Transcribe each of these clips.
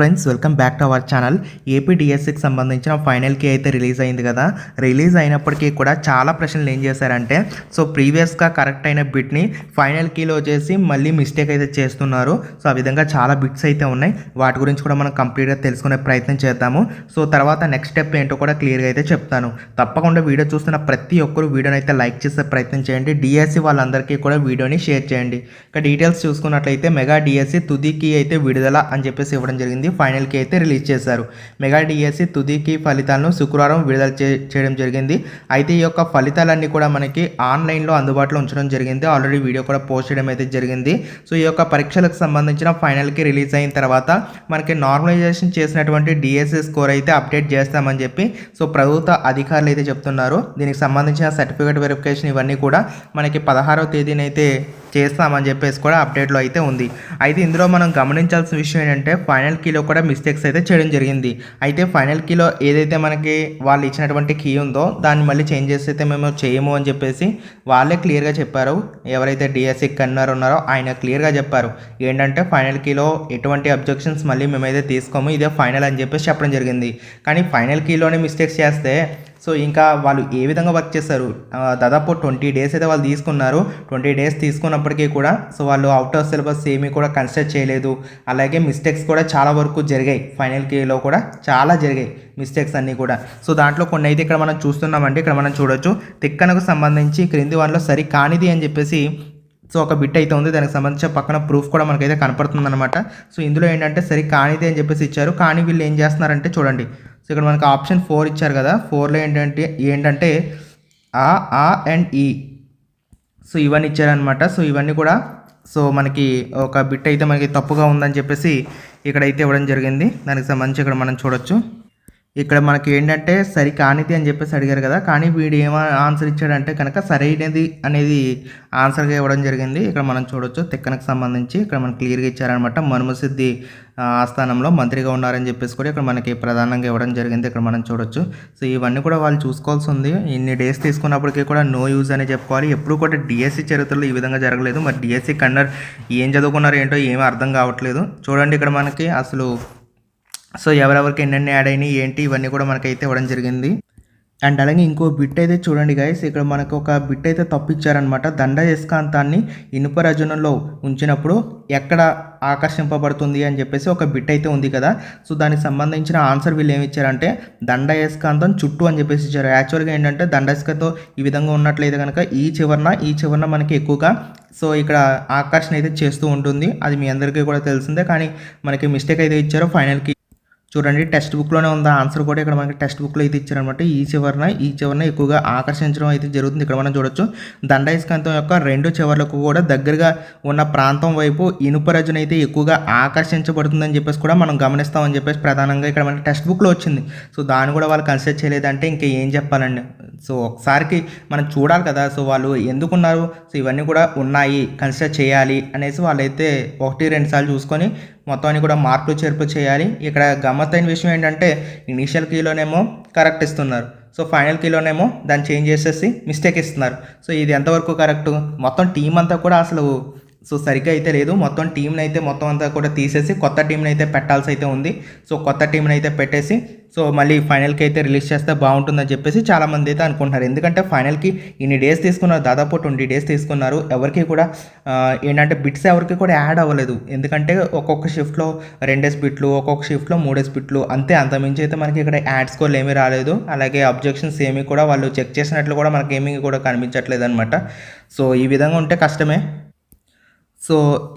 Friends welcome back to our channel. ఏపీడిఎస్సికి సంబంధించిన ఫైనల్కి అయితే రిలీజ్ అయింది కదా. రిలీజ్ అయినప్పటికీ కూడా చాలా ప్రశ్నలు ఏం చేశారంటే సో ప్రీవియస్గా కరెక్ట్ అయిన బిట్ని ఫైనల్ కీలో చేసి మళ్ళీ మిస్టేక్ అయితే చేస్తున్నారు. సో ఆ విధంగా చాలా బిట్స్ అయితే ఉన్నాయి. వాటి గురించి కూడా మనం కంప్లీట్గా తెలుసుకునే ప్రయత్నం చేద్దాము. సో తర్వాత నెక్స్ట్ స్టెప్ ఏంటో కూడా క్లియర్గా అయితే చెప్తాను. తప్పకుండా వీడియో చూస్తున్న ప్రతి ఒక్కరు వీడియోని అయితే లైక్ చేసే ప్రయత్నం చేయండి. డిఎస్సి వాళ్ళందరికీ కూడా వీడియోని షేర్ చేయండి. ఇక డీటెయిల్స్ చూసుకున్నట్లయితే మెగా డిఎస్సి తుదికి అయితే విడుదల అని చెప్పేసి ఇవ్వడం జరిగింది. ఫైనల్కి అయితే రిలీజ్ చేశారు. మెగా డిఎస్సి తుదికి ఫలితాలను శుక్రవారం విడుదల చే- చేయడం జరిగింది. అయితే ఈ యొక్క ఫలితాలన్నీ కూడా మనకి ఆన్లైన్లో అందుబాటులో ఉంచడం జరిగింది. ఆల్రెడీ వీడియో కూడా పోస్ట్ చేయడం అయితే జరిగింది. సో ఈ యొక్క పరీక్షలకు సంబంధించిన ఫైనల్కి రిలీజ్ అయిన తర్వాత మనకి నార్మలైజేషన్ చేసినటువంటి డిఎస్సి స్కోర్ అయితే అప్డేట్ చేస్తామని చెప్పి సో ప్రభుత్వ అధికారులు అయితే చెప్తున్నారు. దీనికి సంబంధించిన సర్టిఫికేట్ వెరిఫికేషన్ ఇవన్నీ కూడా మనకి పదహారవ తేదీనైతే చేస్తామని చెప్పేసి కూడా అప్డేట్లో అయితే ఉంది. అయితే ఇందులో మనం గమనించాల్సిన విషయం ఏంటంటే ఫైనల్ కీలో కూడా మిస్టేక్స్ అయితే చేయడం జరిగింది. అయితే ఫైనల్ కీలో ఏదైతే మనకి వాళ్ళు ఇచ్చినటువంటి కీ ఉందో దాన్ని మళ్ళీ చేంజ్ చేస్తే అయితే మేము చేయము అని చెప్పేసి వాళ్ళే క్లియర్గా చెప్పారు. ఎవరైతే డిఎస్సి కన్నర్ ఉన్నారో ఆయన క్లియర్గా చెప్పారు. ఏంటంటే ఫైనల్ కీలో ఎటువంటి అబ్జెక్షన్స్ మళ్ళీ మేమైతే తీసుకోము ఇదే ఫైనల్ అని చెప్పేసి చెప్పడం జరిగింది. కానీ ఫైనల్ కీలోనే మిస్టేక్స్ చేస్తే సో ఇంకా వాళ్ళు ఏ విధంగా వర్క్ చేస్తారు? దాదాపు ట్వంటీ డేస్ అయితే వాళ్ళు తీసుకున్నారు. ట్వంటీ డేస్ తీసుకున్నప్పటికీ కూడా సో వాళ్ళు అవుట్ ఆఫ్ సిలబస్ ఏమీ కూడా కన్సిడర్ చేయలేదు. అలాగే మిస్టేక్స్ కూడా చాలా వరకు జరిగాయి. ఫైనల్ కేలో కూడా చాలా జరిగాయి మిస్టేక్స్ అన్నీ కూడా. సో దాంట్లో కొన్ని అయితే ఇక్కడ మనం చూస్తున్నామంటే ఇక్కడ మనం చూడొచ్చు. తిక్కనకు సంబంధించి క్రింది వాటిలో సరి కానిది అని చెప్పేసి సో ఒక బిట్ అయితే ఉంది. దానికి సంబంధించిన పక్కన ప్రూఫ్ కూడా మనకైతే కనపడుతుంది అనమాట సో ఇందులో ఏంటంటే సరి కానిది అని చెప్పేసి ఇచ్చారు. కానీ వీళ్ళు ఏం చేస్తున్నారంటే చూడండి. సో ఇక్కడ మనకు ఆప్షన్ ఫోర్ ఇచ్చారు కదా. ఫోర్లో ఏంటంటే ఏంటంటే ఆ ఆ అండ్ ఈ. సో ఇవన్నీ ఇచ్చారనమాట సో ఇవన్నీ కూడా సో మనకి ఒక బిట్ అయితే మనకి తప్పుగా ఉందని చెప్పేసి ఇక్కడైతే ఇవ్వడం జరిగింది. దానికి సంబంధించి ఇక్కడ మనం చూడొచ్చు. ఇక్కడ మనకి ఏంటంటే సరి కానిది అని చెప్పేసి అడిగారు కదా కానీ వీడు ఏమ ఆన్సర్ ఇచ్చాడంటే కనుక సరైనది అనేది ఆన్సర్గా ఇవ్వడం జరిగింది. ఇక్కడ మనం చూడొచ్చు తిక్కనకు సంబంధించి ఇక్కడ మనకి క్లియర్గా ఇచ్చారనమాట మనుమసిద్ధి ఆ, ఆస్థానంలో మంత్రిగా ఉన్నారని చెప్పేసి కూడా ఇక్కడ మనకి ప్రధానంగా ఇవ్వడం జరిగింది. ఇక్కడ మనం చూడొచ్చు. సో ఇవన్నీ కూడా వాళ్ళు చూసుకోవాల్సి ఉంది. ఇన్ని డేస్ తీసుకున్నప్పటికీ కూడా నో యూజ్ అని చెప్పుకోవాలి. ఎప్పుడు కూడా డిఎస్సి చరిత్రలో ఈ విధంగా జరగలేదు. మరి డిఎస్సి కన్నర్ ఏం చదువుకున్నారు ఏంటో ఏమీ అర్థం కావట్లేదు. చూడండి ఇక్కడ మనకి అసలు సో ఎవరెవరికి ఎన్నెన్ని యాడ్ అయినాయి ఏంటి ఇవన్నీ కూడా మనకైతే ఇవ్వడం జరిగింది. అండ్ అలాగే ఇంకో బిట్ అయితే చూడండి గైస్ ఇక్కడ మనకు ఒక బిట్ అయితే తప్పిచ్చారనమాట దండ యస్కాంతాన్ని ఇనుప రజనంలో ఉంచినప్పుడు ఎక్కడ ఆకర్షింపబడుతుంది అని చెప్పేసి ఒక బిట్ అయితే ఉంది కదా. సో దానికి సంబంధించిన ఆన్సర్ వీళ్ళు ఏమి ఇచ్చారంటే దండయస్కాంతం చుట్టూ అని చెప్పేసి ఇచ్చారు. యాక్చువల్గా ఏంటంటే దండస్కంతో ఈ విధంగా ఉన్నట్లయితే కనుక ఈ చివరన ఈ చివరన మనకి ఎక్కువగా సో ఇక్కడ ఆకర్షణ అయితే చేస్తూ ఉంటుంది. అది మీ అందరికీ కూడా తెలిసిందే కానీ మనకి మిస్టేక్ అయితే ఇచ్చారు ఫైనల్కి చూడండి టెక్స్ట్ బుక్లోనే ఉంది? ఆన్సర్ కూడా ఇక్కడ మనకి టెక్స్ట్ బుక్లో అయితే ఇచ్చారనమాట ఈ చివరన ఈ చివరన ఎక్కువగా ఆకర్షించడం అయితే జరుగుతుంది. ఇక్కడ మనం చూడొచ్చు దండయస్కాంతం యొక్క రెండు చివర్లకు కూడా దగ్గరగా ఉన్న ప్రాంతం వైపు ఇనుప రజన అయితే ఎక్కువగా ఆకర్షించబడుతుందని చెప్పేసి కూడా మనం గమనిస్తామని చెప్పేసి ప్రధానంగా ఇక్కడ మనకి టెక్స్ట్ బుక్లో వచ్చింది. సో దాన్ని కూడా వాళ్ళు కన్సిడర్ చేయలేదంటే ఇంకా ఏం చెప్పాలండి? సో ఒకసారికి మనం చూడాలి కదా. సో వాళ్ళు ఎందుకున్నారు? సో ఇవన్నీ కూడా ఉన్నాయి కన్సిడర్ చేయాలి అనేసి వాళ్ళైతే ఒకటి రెండు సార్లు చూసుకొని మొత్తాన్ని కూడా మార్కులు చేర్పు చేయాలి. ఇక్కడ గమ్మత్తైన విషయం ఏంటంటే ఇనీషియల్ కీలోనేమో కరెక్ట్ ఇస్తున్నారు. సో ఫైనల్ కీలోనేమో దాన్ని చేంజ్ చేసేసి మిస్టేక్ ఇస్తున్నారు. సో ఇది ఎంతవరకు కరెక్ట్ మొత్తం టీం అంతా కూడా అసలు సో సరిగ్గా అయితే లేదు. మొత్తం టీంని అయితే మొత్తం అంతా కూడా తీసేసి కొత్త టీంని అయితే పెట్టాల్సి అయితే ఉంది. సో కొత్త టీంని అయితే పెట్టేసి సో మళ్ళీ ఫైనల్కి అయితే రిలీజ్ చేస్తే బాగుంటుందని చెప్పేసి చాలామంది అయితే అనుకుంటున్నారు. ఎందుకంటే ఫైనల్కి ఇన్ని డేస్ తీసుకున్నారు దాదాపు ట్వంటీ డేస్ తీసుకున్నారు. ఎవరికి కూడా ఏంటంటే బిట్స్ ఎవరికి కూడా యాడ్ అవ్వలేదు. ఎందుకంటే ఒక్కొక్క షిఫ్ట్లో రెండేస్ బిట్లు ఒక్కొక్క షిఫ్ట్లో మూడేస్ బిట్లు అంతే. అంతమించి అయితే మనకి ఇక్కడ యాడ్ స్కోర్లు ఏమీ రాలేదు. అలాగే అబ్జెక్షన్స్ ఏమీ కూడా వాళ్ళు చెక్ చేసినట్లు కూడా మనకి ఏమీ కూడా కనిపించట్లేదు అనమాట సో ఈ విధంగా ఉంటే కష్టమే. సో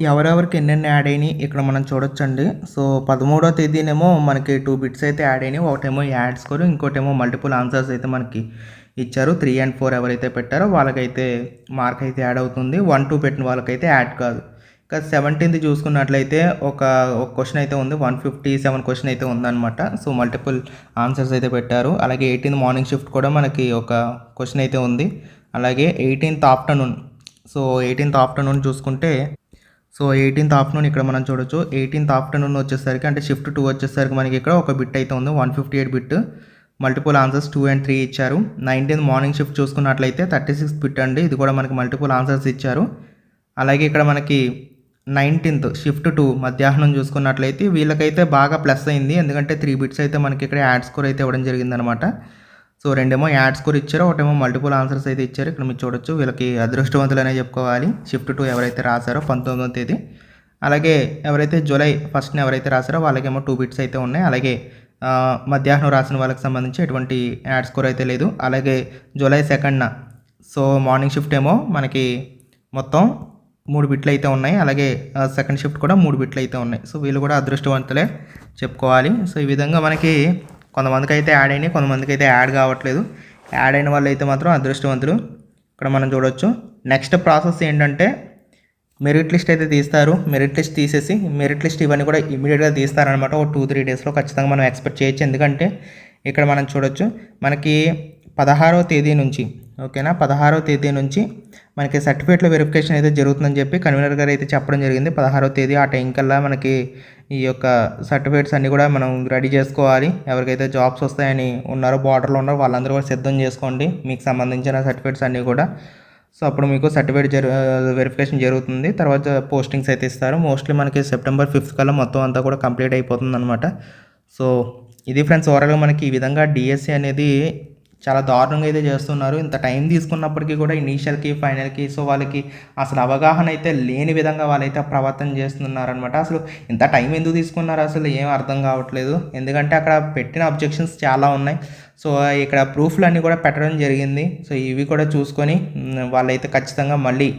ఎవరెవరికి ఎన్నెన్ని యాడ్ అయినాయి ఇక్కడ మనం చూడొచ్చండి. సో పదమూడో తేదీనేమో మనకి టూ బిట్స్ అయితే యాడ్ అయినాయి. ఒకటేమో యాడ్ స్కోర్ ఇంకోటేమో మల్టిపుల్ ఆన్సర్స్ అయితే మనకి ఇచ్చారు. త్రీ అండ్ ఫోర్ ఎవరైతే పెట్టారో వాళ్ళకైతే మార్క్ అయితే యాడ్ అవుతుంది. వన్ టూ పెట్టిన వాళ్ళకైతే యాడ్ కాదు. ఇంకా సెవెంటీన్త్ చూసుకున్నట్లయితే ఒక ఒక క్వశ్చన్ అయితే ఉంది. వన్ ఫిఫ్టీ సెవెన్ క్వశ్చన్ అయితే ఉందన్నమాట. సో మల్టిపుల్ ఆన్సర్స్ అయితే పెట్టారు. అలాగే ఎయిటీన్త్ మార్నింగ్ షిఫ్ట్ కూడా మనకి ఒక క్వశ్చన్ అయితే ఉంది. అలాగే eighteenth afternoon so eighteenth afternoon చూసుకుంటే సో ఎయిటీన్త్ ఆఫ్టర్నూన్ ఇక్కడ మనం చూడొచ్చు. ఎయిటీన్త్ ఆఫ్టర్నూన్ వచ్చేసరికి అంటే షిఫ్ట్ టూ వచ్చేసరికి మనకి ఇక్కడ ఒక బిట్ అయితే ఉంది. One fifty eight bit multiple answers two and three ఇచ్చారు. నైన్టీన్త్ మార్నింగ్ షిఫ్ట్ చూసుకున్నట్లయితే థర్టీ సిక్స్ బిట్ అండి. ఇది కూడా మనకి మల్టిపుల్ ఆన్సర్స్ ఇచ్చారు. అలాగే ఇక్కడ మనకి నైన్టీన్త్ షిఫ్ట్ టూ మధ్యాహ్నం చూసుకున్నట్లయితే వీళ్ళకైతే బాగా ప్లస్ అయింది. ఎందుకంటే త్రీ బిట్స్ అయితే మనకి ఇక్కడ యాడ్ స్కోర్ అయితే ఇవ్వడం జరిగిందనమాట. సో రెండేమో యాడ్ స్కోర్ ఇచ్చారు ఒకటేమో మల్టిపుల్ ఆన్సర్స్ అయితే ఇచ్చారు. ఇక్కడ మీరు చూడొచ్చు వీళ్ళకి అదృష్టవంతులనే చెప్పుకోవాలి. షిఫ్ట్ టూ ఎవరైతే రాశారో పంతొమ్మిదవ తేదీ. అలాగే ఎవరైతే జూలై ఫస్ట్ని ఎవరైతే రాశారో వాళ్ళకేమో టూ బిట్స్ అయితే ఉన్నాయి. అలాగే మధ్యాహ్నం రాసిన వాళ్ళకి సంబంధించి ఎటువంటి యాడ్ స్కోర్ అయితే లేదు. అలాగే జూలై సెకండ్న సో మార్నింగ్ షిఫ్ట్ ఏమో మనకి మొత్తం మూడు బిట్లు అయితే ఉన్నాయి. అలాగే సెకండ్ షిఫ్ట్ కూడా మూడు బిట్లు అయితే ఉన్నాయి. సో వీళ్ళు కూడా అదృష్టవంతులే చెప్పుకోవాలి. సో ఈ విధంగా మనకి కొంతమందికి అయితే యాడ్ అయినాయి కొంతమందికి అయితే యాడ్ కావట్లేదు. యాడ్ అయిన వాళ్ళు అయితే మాత్రం అదృష్టవంతులు. ఇక్కడ మనం చూడొచ్చు. నెక్స్ట్ ప్రాసెస్ ఏంటంటే మెరిట్ లిస్ట్ అయితే తీస్తారు. మెరిట్ లిస్ట్ తీసేసి మెరిట్ లిస్ట్ ఇవన్నీ కూడా ఇమీడియట్గా తీస్తారనమాట ఒక టూ త్రీ డేస్లో ఖచ్చితంగా మనం ఎక్స్పెక్ట్ చేయొచ్చు. ఎందుకంటే ఇక్కడ మనం చూడొచ్చు మనకి పదహారవ తేదీ నుంచి ఓకేనా పదహారవ తేదీ నుంచి మనకి సర్టిఫికేట్ల వెరిఫికేషన్ అయితే జరుగుతుందని చెప్పి కన్వీనర్ గారు అయితే చెప్పడం జరిగింది. పదహారవ తేదీ ఆ టైం కల్లా మనకి ఈ యొక్క సర్టిఫికేట్స్ అన్నీ కూడా మనం రెడీ చేసుకోవాలి. ఎవరికైతే జాబ్స్ వస్తాయని ఉన్నారో బార్డర్లో ఉన్నారో వాళ్ళందరూ కూడా సిద్ధం చేసుకోండి. మీకు సంబంధించిన సర్టిఫికేట్స్ అన్నీ కూడా. సో అప్పుడు మీకు సర్టిఫికేట్ జరు వెరిఫికేషన్ జరుగుతుంది. తర్వాత పోస్టింగ్స్ అయితే ఇస్తారు. మోస్ట్లీ మనకి సెప్టెంబర్ ఫిఫ్త్ కల్లా మొత్తం అంతా కూడా కంప్లీట్ అయిపోతుంది అనమాట సో ఇది ఫ్రెండ్స్ ఓవరాల్గా మనకి ఈ విధంగా డిఎస్సి అనేది చాలా దారుణంగా అయితే చేస్తున్నారు. ఇంత టైం తీసుకున్నప్పటికీ కూడా ఇనీషియల్కి ఫైనల్కి సో వాళ్ళకి అసలు అవగాహన అయితే లేని విధంగా వాళ్ళైతే ప్రవర్తన చేస్తున్నారనమాట అసలు ఇంత టైం ఎందుకు తీసుకున్నారు? అసలు ఏం అర్థం కావట్లేదు. ఎందుకంటే అక్కడ పెట్టిన అబ్జెక్షన్స్ చాలా ఉన్నాయి. సో ఇక్కడ ప్రూఫ్లు అన్నీ కూడా పెట్టడం జరిగింది. సో ఇవి కూడా చూసుకొని వాళ్ళైతే ఖచ్చితంగా మళ్ళీ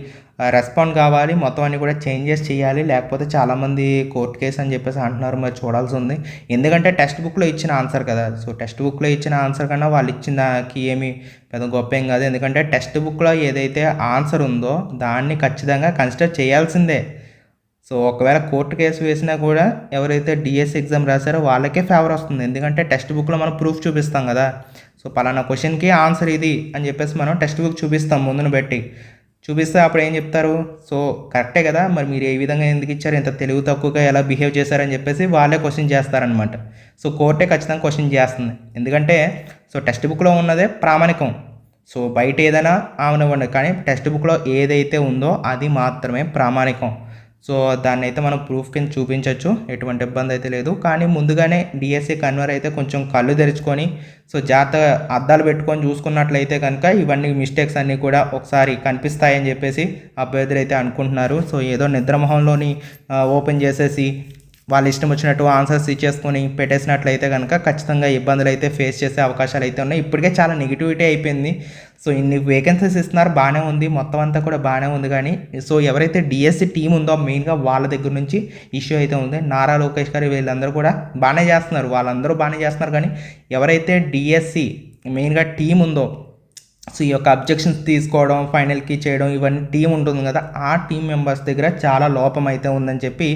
రెస్పాండ్ కావాలి. మొత్తం అన్ని కూడా చేంజెస్ చేయాలి. లేకపోతే చాలామంది కోర్టు కేసు అని చెప్పేసి అంటున్నారు. మరి చూడాల్సి ఉంది. ఎందుకంటే టెక్స్ట్ బుక్లో ఇచ్చిన ఆన్సర్ కదా. సో టెక్స్ట్ బుక్లో ఇచ్చిన ఆన్సర్ కన్నా వాళ్ళు ఇచ్చిన దానికి ఏమి పెద్ద గొప్ప ఏం కాదు. ఎందుకంటే టెక్స్ట్ బుక్లో ఏదైతే ఆన్సర్ ఉందో దాన్ని ఖచ్చితంగా కన్సిడర్ చేయాల్సిందే. సో ఒకవేళ కోర్టు కేసు వేసినా కూడా ఎవరైతే డిఎస్ ఎగ్జామ్ రాశారో వాళ్ళకే ఫేవర్ వస్తుంది. ఎందుకంటే టెక్స్ట్ బుక్లో మనం ప్రూఫ్ చూపిస్తాం కదా. సో పలానా క్వశ్చన్కి ఆన్సర్ ఇది అని చెప్పేసి మనం టెక్స్ట్ బుక్ చూపిస్తాం. ముందును పెట్టి. చూపిస్తే అప్పుడు ఏం చెప్తారు? సో కరెక్టే కదా మరి మీరు ఏ విధంగా ఎందుకు ఇచ్చారు? ఇంత తెలివి తక్కువగా ఎలా బిహేవ్ చేశారని చెప్పేసి వాళ్ళే క్వశ్చన్ చేస్తారనమాట సో కోర్టే ఖచ్చితంగా క్వశ్చన్ చేస్తుంది. ఎందుకంటే సో టెక్స్ట్ బుక్లో ఉన్నదే ప్రామాణికం. సో బయట ఏదైనా అవనివ్వండి కానీ టెక్స్ట్ బుక్లో ఏదైతే ఉందో అది మాత్రమే ప్రామాణికం. సో దాన్ని అయితే మనం ప్రూఫ్ కింద చూపించవచ్చు ఎటువంటి ఇబ్బంది అయితే లేదు. కానీ ముందుగానే డిఎస్సి కన్వర్ అయితే కొంచెం కళ్ళు తెరుచుకొని సో జాగ్రత్తగా అద్దాలు పెట్టుకొని చూసుకున్నట్లయితే కనుక ఇవన్నీ మిస్టేక్స్ అన్నీ కూడా ఒకసారి కనిపిస్తాయని చెప్పేసి అభ్యర్థులు అయితే అనుకుంటున్నారు. సో ఏదో నిద్రమోహంలోని ఓపెన్ చేసేసి వాళ్ళ ఇష్టం వచ్చినట్టు ఆన్సర్స్ ఇచ్చేసుకొని పెట్టేసినట్లయితే కనుక ఖచ్చితంగా ఇబ్బందులు అయితే ఫేస్ చేసే అవకాశాలు అయితే ఉన్నాయి. ఇప్పటికే చాలా నెగిటివిటీ అయిపోయింది. సో ఇన్ని వేకెన్సీస్ ఇస్తున్నారు బాగానే ఉంది మొత్తం అంతా కూడా బాగానే ఉంది కానీ సో ఎవరైతే డిఎస్సి టీం ఉందో మెయిన్గా వాళ్ళ దగ్గర నుంచి ఇష్యూ అయితే ఉంది. నారా లోకేష్ గారు వీళ్ళందరూ కూడా బాగానే చేస్తున్నారు. వాళ్ళందరూ బాగానే చేస్తున్నారు కానీ ఎవరైతే డిఎస్సి మెయిన్గా టీం ఉందో సో ఈ యొక్క అబ్జెక్షన్స్ తీసుకోవడం ఫైనల్కి చేయడం ఇవన్నీ టీం ఉంటుంది కదా ఆ టీం మెంబర్స్ దగ్గర చాలా లోపం అయితే ఉందని చెప్పి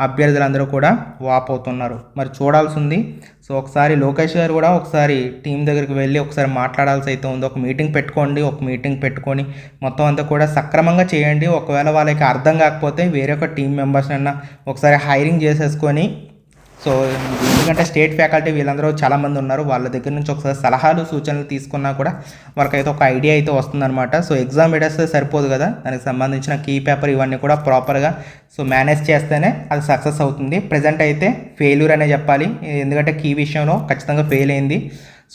అభ్యర్థులందరూ కూడా వాపోతున్నారు మరి చూడాల్సి ఉంది సో ఒకసారి లోకేష్ గారు కూడా ఒకసారి టీం దగ్గరికి వెళ్ళి ఒకసారి మాట్లాడాల్సి అయితే ఉంది. ఒక మీటింగ్ పెట్టుకోండి ఒక మీటింగ్ పెట్టుకొని మొత్తం అంతా కూడా సక్రమంగా చేయండి. ఒకవేళ వాళ్ళకి అర్థం కాకపోతే వేరే ఒక టీం మెంబర్స్ అన్న ఒకసారి హైరింగ్ చేసేసుకొని సో ఎందుకంటే స్టేట్ ఫ్యాకల్టీ వీళ్ళందరూ చాలామంది ఉన్నారు. వాళ్ళ దగ్గర నుంచి ఒకసారి సలహాలు సూచనలు తీసుకున్నా కూడా వాళ్ళకైతే ఒక ఐడియా అయితే వస్తుందన్నమాట. సో ఎగ్జామ్ పెట్టేస్తే సరిపోదు కదా? దానికి సంబంధించిన కీ పేపర్ ఇవన్నీ కూడా ప్రాపర్గా సో మేనేజ్ చేస్తేనే అది సక్సెస్ అవుతుంది. ప్రజెంట్ అయితే ఫెయిల్యూర్ అనే చెప్పాలి. ఎందుకంటే కీ విషయంలో ఖచ్చితంగా ఫెయిల్ అయింది.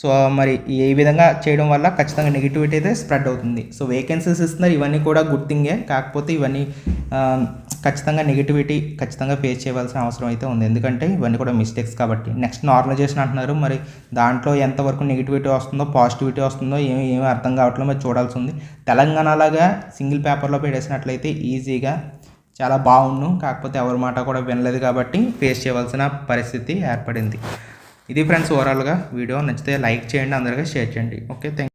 సో మరి ఏ విధంగా చేయడం వల్ల ఖచ్చితంగా నెగిటివిటీ అయితే స్ప్రెడ్ అవుతుంది. సో వేకెన్సీస్ ఇస్తున్నారు. ఇవన్నీ కూడా గుడ్ థింగే. కాకపోతే ఇవన్నీ ఖచ్చితంగా నెగిటివిటీ ఖచ్చితంగా ఫేస్ చేయవలసిన అవసరం అయితే ఉంది. ఎందుకంటే ఇవన్నీ కూడా మిస్టేక్స్ కాబట్టి. నెక్స్ట్ నార్మలైజేషన్ అంటున్నారు. మరి దాంట్లో ఎంతవరకు నెగిటివిటీ వస్తుందో పాజిటివిటీ వస్తుందో ఏమి ఏమీ అర్థం కావట్లేదు. మరి చూడాల్సి ఉంది. తెలంగాణలాగా సింగిల్ పేపర్లో పెట్టేసినట్లయితే ఈజీగా చాలా బాగుండు. కాకపోతే ఎవరి మాట కూడా వినలేదు కాబట్టి ఫేస్ చేయవలసిన పరిస్థితి ఏర్పడింది. ఇది ఫ్రెండ్స్ ఓవరాల్గా వీడియో. నచ్చితే లైక్ చేయండి అందరికీ షేర్ చేయండి. Okay thank